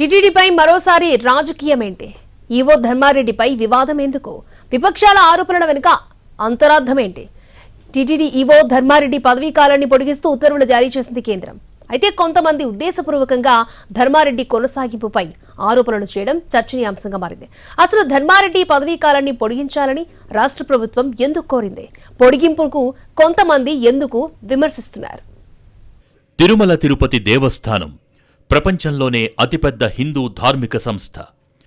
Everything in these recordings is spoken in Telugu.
టీటీడీపై మరోసారి రాజకీయమేంటి? ఈవో ధర్మారెడ్డిపై వివాదం ఎందుకు? విపక్షాల ఆరోపణల వెనుక అంతరార్థమేంటి? టీటీడీ ఈవో ధర్మారెడ్డి పదవీ కాలాన్ని పొడిగిస్తూ ఉత్తర్వులు జారీ చేసింది కేంద్రం. అయితే కొంతమంది ఉద్దేశపూర్వకంగా ధర్మారెడ్డి కొనసాగింపుపై ఆరోపణలు చేయడం చర్చనీయాంశంగా మారింది. అసలు ధర్మారెడ్డి పదవీ కాలాన్ని పొడిగించాలని రాష్ట్ర ప్రభుత్వం ఎందుకు కోరింది? పొడిగింపుకు కొంతమంది ఎందుకు విమర్శిస్తున్నారు? తిరుమల తిరుపతి దేవస్థానం ప్రపంచంలోనే అతిపెద్ద హిందూ ధార్మిక సంస్థ.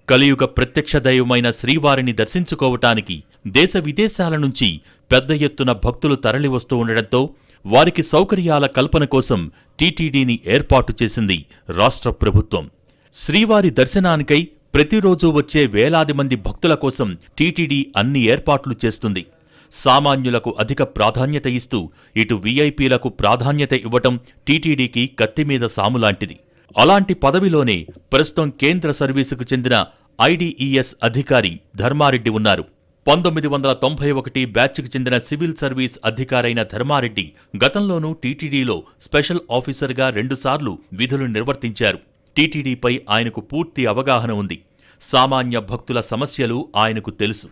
కలియుగ ప్రత్యక్ష దైవమైన శ్రీవారిని దర్శించుకోవటానికి దేశ విదేశాల నుంచి పెద్ద ఎత్తున భక్తులు తరలివస్తూ ఉండడంతో వారికి సౌకర్యాల కల్పన కోసం టీటీడీని ఏర్పాటు చేసింది రాష్ట్ర ప్రభుత్వం. శ్రీవారి దర్శనానికై ప్రతిరోజూ వచ్చే వేలాది మంది భక్తుల కోసం టీటీడీ అన్ని ఏర్పాట్లు చేస్తుంది. సామాన్యులకు అధిక ప్రాధాన్యత ఇస్తూ ఇటు వీఐపీలకు ప్రాధాన్యత ఇవ్వటం టీటీడీకి కత్తిమీద సాములాంటిది అలాంటి పదవిలోనే ప్రస్తుతం కేంద్ర సర్వీసుకు చెందిన ఐడిఈఎస్ అధికారి ధర్మారెడ్డి ఉన్నారు. పంతొమ్మిది వందల తొంభై ఒకటి బ్యాచ్కి చెందిన సివిల్ సర్వీస్ అధికారైన ధర్మారెడ్డి గతంలోనూ టీటీడీలో స్పెషల్ ఆఫీసర్గా రెండుసార్లు విధులు నిర్వర్తించారు. టీటీడీపై ఆయనకు పూర్తి అవగాహన ఉంది. సామాన్య భక్తుల సమస్యలు ఆయనకు తెలుసు.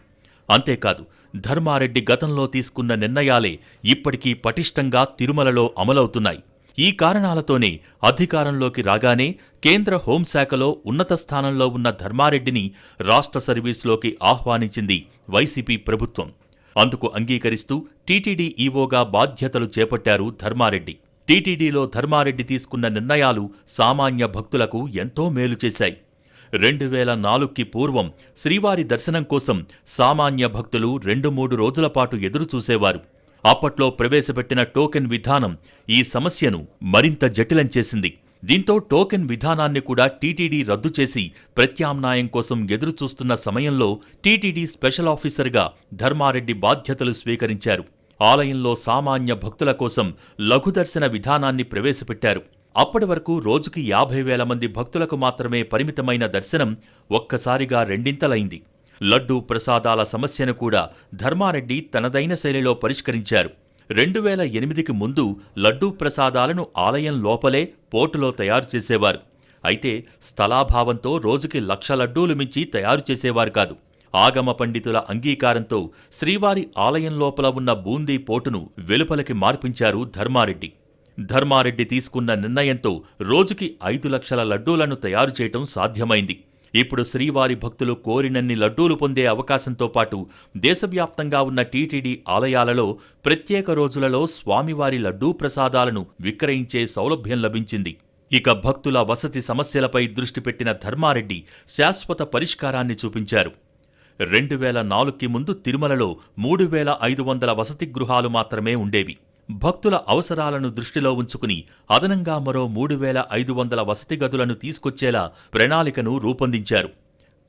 అంతేకాదు ధర్మారెడ్డి గతంలో తీసుకున్న నిర్ణయాలే ఇప్పటికీ పటిష్టంగా తిరుమలలో అమలవుతున్నాయి. ఈ కారణాలతోనే అధికారంలోకి రాగానే కేంద్ర హోంశాఖలో ఉన్నత స్థానంలో ఉన్న ధర్మారెడ్డిని రాష్ట్ర సర్వీసులోకి ఆహ్వానించింది వైసీపీ ప్రభుత్వం. అందుకు అంగీకరిస్తూ టీటీడీ ఈవోగా బాధ్యతలు చేపట్టారు ధర్మారెడ్డి. టీటీడీలో ధర్మారెడ్డి తీసుకున్న నిర్ణయాలు సామాన్య భక్తులకు ఎంతో మేలు చేశాయి. రెండు వేల నాలుగుకి పూర్వం శ్రీవారి దర్శనం కోసం సామాన్య భక్తులు రెండు మూడు రోజుల పాటు ఎదురుచూసేవారు. అప్పట్లో ప్రవేశపెట్టిన టోకెన్ విధానం ఈ సమస్యను మరింత జటిలం చేసింది. దీంతో టోకెన్ విధానాన్ని కూడా టీటీడీ రద్దు చేసి ప్రత్యామ్నాయం కోసం ఎదురుచూస్తున్న సమయంలో టీటీడీ స్పెషల్ ఆఫీసర్గా ధర్మారెడ్డి బాధ్యతలు స్వీకరించారు. ఆలయంలో సామాన్య భక్తుల కోసం లఘుదర్శన విధానాన్ని ప్రవేశపెట్టారు. అప్పటి వరకు రోజుకి యాభై వేల మంది భక్తులకు మాత్రమే పరిమితమైన దర్శనం ఒక్కసారిగా రెండింతలైంది. లడ్డూ ప్రసాదాల సమస్యను కూడా ధర్మారెడ్డి తనదైన శైలిలో పరిష్కరించారు. రెండు వేల ఎనిమిదికి ముందు లడ్డూ ప్రసాదాలను ఆలయం లోపలే పోటులో తయారు చేసేవారు. అయితే స్థలాభావంతో రోజుకి లక్ష లడ్డూలు మించి తయారు చేసేవారు కాదు. ఆగమ పండితుల అంగీకారంతో శ్రీవారి ఆలయం లోపల ఉన్న బూందీ పోటును వెలుపలకి మార్పించారు ధర్మారెడ్డి. ధర్మారెడ్డి తీసుకున్న నిర్ణయంతో రోజుకి ఐదు లక్షల లడ్డూలను తయారు చేయటం సాధ్యమైంది. ఇప్పుడు శ్రీవారి భక్తులు కోరినన్ని లడ్డూలు పొందే అవకాశంతో పాటు దేశవ్యాప్తంగా ఉన్న టీటీడీ ఆలయాలలో ప్రత్యేక రోజులలో స్వామివారి లడ్డూ ప్రసాదాలను విక్రయించే సౌలభ్యం లభించింది. ఇక భక్తుల వసతి సమస్యలపై దృష్టి పెట్టిన ధర్మారెడ్డి శాశ్వత పరిష్కారాన్ని చూపించారు. రెండు వేల నాలుగుకి ముందు తిరుమలలో మూడు వేల ఐదు వందల వసతి గృహాలు మాత్రమే ఉండేవి. భక్తుల అవసరాలను దృష్టిలో ఉంచుకుని అదనంగా మరో మూడు వేల ఐదు వందల వసతి గదులను తీసుకొచ్చేలా ప్రణాళికను రూపొందించారు.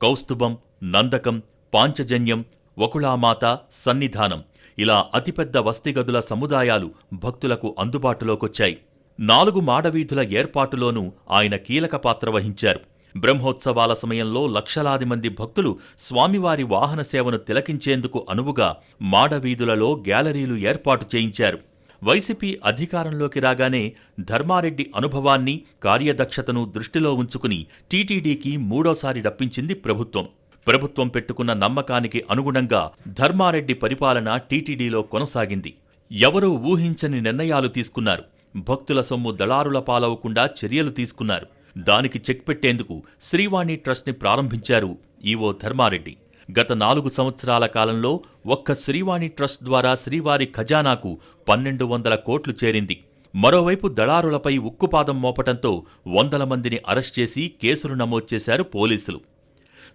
కౌస్తుభం నందకం పాంచజన్యం వకుళామాత సన్నిధానం ఇలా అతిపెద్ద వసతి గదుల సముదాయాలు భక్తులకు అందుబాటులోకొచ్చాయి. నాలుగు మాడవీధుల ఏర్పాటులోనూ ఆయన కీలక పాత్ర వహించారు. బ్రహ్మోత్సవాల సమయంలో లక్షలాది మంది భక్తులు స్వామివారి వాహన సేవను తిలకించేందుకు అనువుగా మాడవీధులలో గ్యాలరీలు ఏర్పాటు చేయించారు. వైసీపీ అధికారంలోకి రాగానే ధర్మారెడ్డి అనుభవాన్ని కార్యదక్షతను దృష్టిలో ఉంచుకుని టీటీడీకి మూడోసారి రప్పించింది ప్రభుత్వం. ప్రభుత్వం పెట్టుకున్న నమ్మకానికి అనుగుణంగా ధర్మారెడ్డి పరిపాలన టీటీడీలో కొనసాగింది. ఎవరూ ఊహించని నిర్ణయాలు తీసుకున్నారు. భక్తుల సొమ్ము దళారుల పాలవకుండా చర్యలు తీసుకున్నారు. దానికి చెక్ పెట్టేందుకు శ్రీవాణి ట్రస్ట్ని ప్రారంభించారు ఈవో ధర్మారెడ్డి. గత నాలుగు సంవత్సరాల కాలంలో ఒక్క శ్రీవాణి ట్రస్ట్ ద్వారా శ్రీవారి ఖజానాకు పన్నెండు వందల కోట్లు చేరింది. మరోవైపు దళారులపై ఉక్కుపాదం మోపటంతో వందల మందిని అరెస్ట్ చేసి కేసులు నమోదు చేశారు పోలీసులు.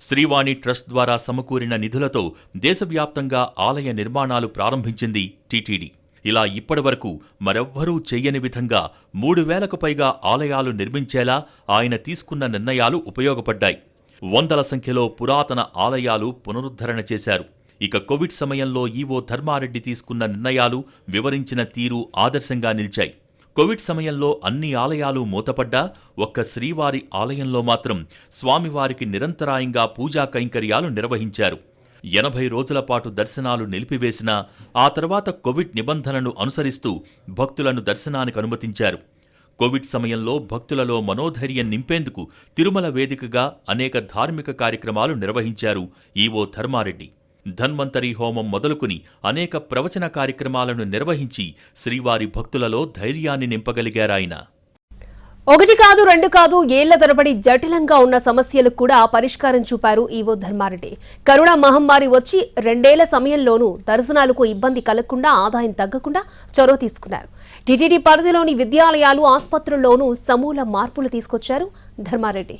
శ్రీవాణి ట్రస్ట్ ద్వారా సమకూరిన నిధులతో దేశవ్యాప్తంగా ఆలయ నిర్మాణాలు ప్రారంభించింది టీటీడీ. ఇలా ఇప్పటివరకు మరెవ్వరూ చెయ్యని విధంగా మూడు వేలకు పైగా ఆలయాలు నిర్మించేలా ఆయన తీసుకున్న నిర్ణయాలు ఉపయోగపడ్డాయి. వందల సంఖ్యలో పురాతన ఆలయాలు పునరుద్ధరణ చేశారు. ఇక కోవిడ్ సమయంలో ఈవో ధర్మారెడ్డి తీసుకున్న నిర్ణయాలు వివరించిన తీరు ఆదర్శంగా నిలిచాయి. కోవిడ్ సమయంలో అన్ని ఆలయాలు మూతపడ్డా ఒక్క శ్రీవారి ఆలయంలో మాత్రం స్వామివారికి నిరంతరాయంగా పూజా కైంకర్యాలు నిర్వహించారు. ఎనభై రోజుల పాటు దర్శనాలు నిలిపివేసినా ఆ తర్వాత కోవిడ్ నిబంధనను అనుసరిస్తూ భక్తులను దర్శనానికి అనుమతించారు. కోవిడ్ సమయంలో భక్తులలో మనోధైర్యం నింపేందుకు తిరుమల వేదికగా అనేక ధార్మిక కార్యక్రమాలు నిర్వహించారు ఈవో ధర్మారెడ్డి. ధన్వంతరి హోమం మొదలుకుని అనేక ప్రవచన కార్యక్రమాలను నిర్వహించి శ్రీవారి భక్తులలో ధైర్యాన్ని నింపగలిగారాయన. ఒకటి కాదు రెండు కాదు ఏళ్ళ తరబడి జటిలంగా ఉన్న సమస్యలకు కూడా పరిష్కారం చూపారు ఈవో ధర్మారెడ్డి. కరోనా మహమ్మారి వచ్చి రెండేళ్ళ సమయంలోనూ దర్శనాలకు ఇబ్బంది కలగకుండా ఆదాయం తగ్గకుండా చొరవ తీసుకున్నారు. టీటీడీ పరిధిలోని విద్యాలయాలు ఆసుపత్రుల్లోనూ సమూల మార్పులు తీసుకొచ్చారు ధర్మారెడ్డి.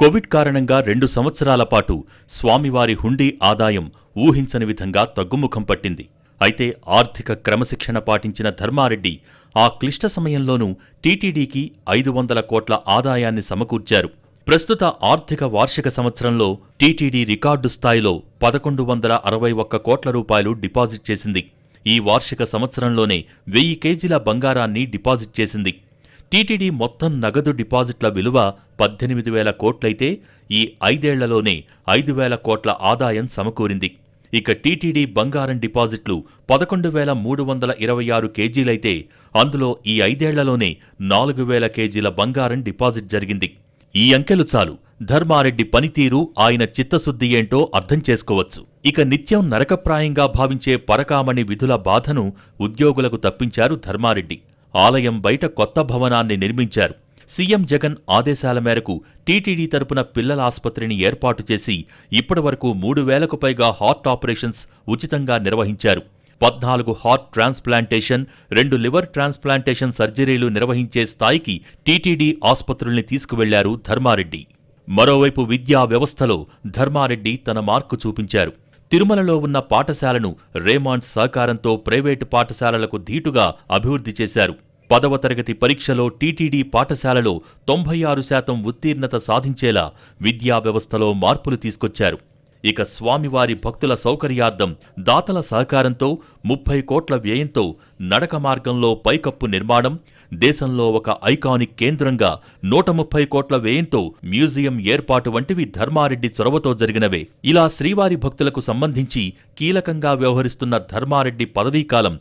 కోవిడ్ కారణంగా రెండు సంవత్సరాల పాటు స్వామివారి హుండీ ఆదాయం ఊహించని విధంగా తగ్గుముఖం పట్టింది. అయితే ఆర్థిక క్రమశిక్షణ పాటించిన ధర్మారెడ్డి ఆ క్లిష్ట సమయంలోనూ టీటీడీకి ఐదు వందల కోట్ల ఆదాయాన్ని సమకూర్చారు. ప్రస్తుత ఆర్థిక వార్షిక సంవత్సరంలో టీటీడీ రికార్డు స్థాయిలో పదకొండు వందల అరవై ఒక్క కోట్ల రూపాయలు డిపాజిట్ చేసింది. ఈ వార్షిక సంవత్సరంలోనే వెయ్యి కేజీల బంగారాన్ని డిపాజిట్ చేసింది. టీటీడీ మొత్తం నగదు డిపాజిట్ల విలువ పద్దెనిమిది వేల కోట్లయితే ఈ ఐదేళ్ళలోనే ఐదు వేల కోట్ల ఆదాయం సమకూరింది. ఇక టీటీడీ బంగారం డిపాజిట్లు పదకొండు వేల మూడు వందల ఇరవై ఆరు కేజీలైతే అందులో ఈ ఐదేళ్ళలోనే నాలుగు వేల కేజీల బంగారం డిపాజిట్ జరిగింది. ఈ అంకెలు చాలు. ధర్మారెడ్డి పనితీరు ఆయన చిత్తశుద్ధి ఏంటో అర్థం చేసుకోవచ్చు. ఇక నిత్యం నరకప్రాయంగా భావించే పరకామణి విధుల బాధను ఉద్యోగులకు తప్పించారు ధర్మారెడ్డి. ఆలయం బయట కొత్త భవనాన్ని నిర్మించారు. సీఎం జగన్ ఆదేశాల మేరకు టీటీడీ తరపున పిల్లల ఆసుపత్రిని ఏర్పాటు చేసి ఇప్పటివరకు మూడు వేలకు పైగా హార్ట్ ఆపరేషన్స్ ఉచితంగా నిర్వహించారు. పద్నాలుగు హార్ట్ ట్రాన్స్ప్లాంటేషన్ రెండు లివర్ ట్రాన్స్ప్లాంటేషన్ సర్జరీలు నిర్వహించే స్థాయికి టీటీడీ ఆసుపత్రుల్ని తీసుకువెళ్ళారు ధర్మారెడ్డి. మరోవైపు విద్యా వ్యవస్థలో ధర్మారెడ్డి తన మార్కు చూపించారు. తిరుమలలో ఉన్న పాఠశాలను రేమాండ్ సహకారంతో ప్రైవేటు పాఠశాలలకు ధీటుగా అభివృద్ధి చేశారు. పదవ తరగతి పరీక్షలో టీటీడీ పాఠశాలలో తొంభై ఆరు శాతం ఉత్తీర్ణత సాధించేలా విద్యా వ్యవస్థలో మార్పులు తీసుకొచ్చారు. ఇక స్వామివారి భక్తుల సౌకర్యార్థం దాతల సహకారంతో ముప్పై కోట్ల వ్యయంతో నడక మార్గంలో పైకప్పు నిర్మాణం దేశంలో ఒక ఐకానిక్ కేంద్రంగా నూట ముప్పై కోట్ల వ్యయంతో మ్యూజియం ఏర్పాటు వంటివి ధర్మారెడ్డి చొరవతో జరిగినవే. ఇలా శ్రీవారి భక్తులకు సంబంధించి కీలకంగా వ్యవహరిస్తున్న ధర్మారెడ్డి పదవీకాలం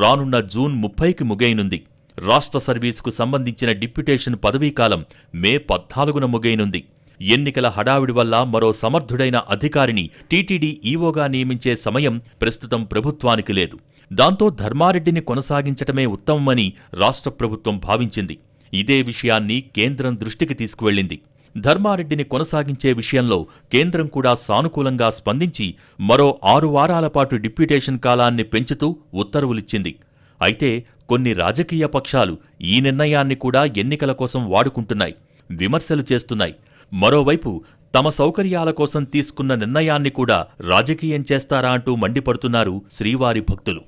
రానున్న జూన్ ముప్పైకి ముగైనుంది. రాష్ట్ర సర్వీసుకు సంబంధించిన డిప్యుటేషన్ పదవీకాలం మే పద్నాలుగున ముగైనుంది ఎన్నికల హడావిడి వల్ల మరో సమర్థుడైన అధికారిని టీటీడీ ఈవోగా నియమించే సమయం ప్రస్తుతం ప్రభుత్వానికి లేదు. దాంతో ధర్మారెడ్డిని కొనసాగించటమే ఉత్తమమని రాష్ట్ర ప్రభుత్వం భావించింది. ఇదే విషయాన్ని కేంద్రం దృష్టికి తీసుకువెళ్ళింది ధర్మారెడ్డిని కొనసాగించే విషయంలో కేంద్రం కూడా సానుకూలంగా స్పందించి మరో ఆరు వారాల పాటు డిప్యూటేషన్ కాలాన్ని పెంచుతూ ఉత్తర్వులిచ్చింది. అయితే కొన్ని రాజకీయ పక్షాలు ఈ నిర్ణయాన్ని కూడా ఎన్నికల కోసం వాడుకుంటున్నాయి విమర్శలు చేస్తున్నాయి. మరోవైపు తమ సౌకర్యాల కోసం తీసుకున్న నిర్ణయాన్ని కూడా రాజకీయం చేస్తారా అంటూ మండిపడుతున్నారు శ్రీవారి భక్తులు.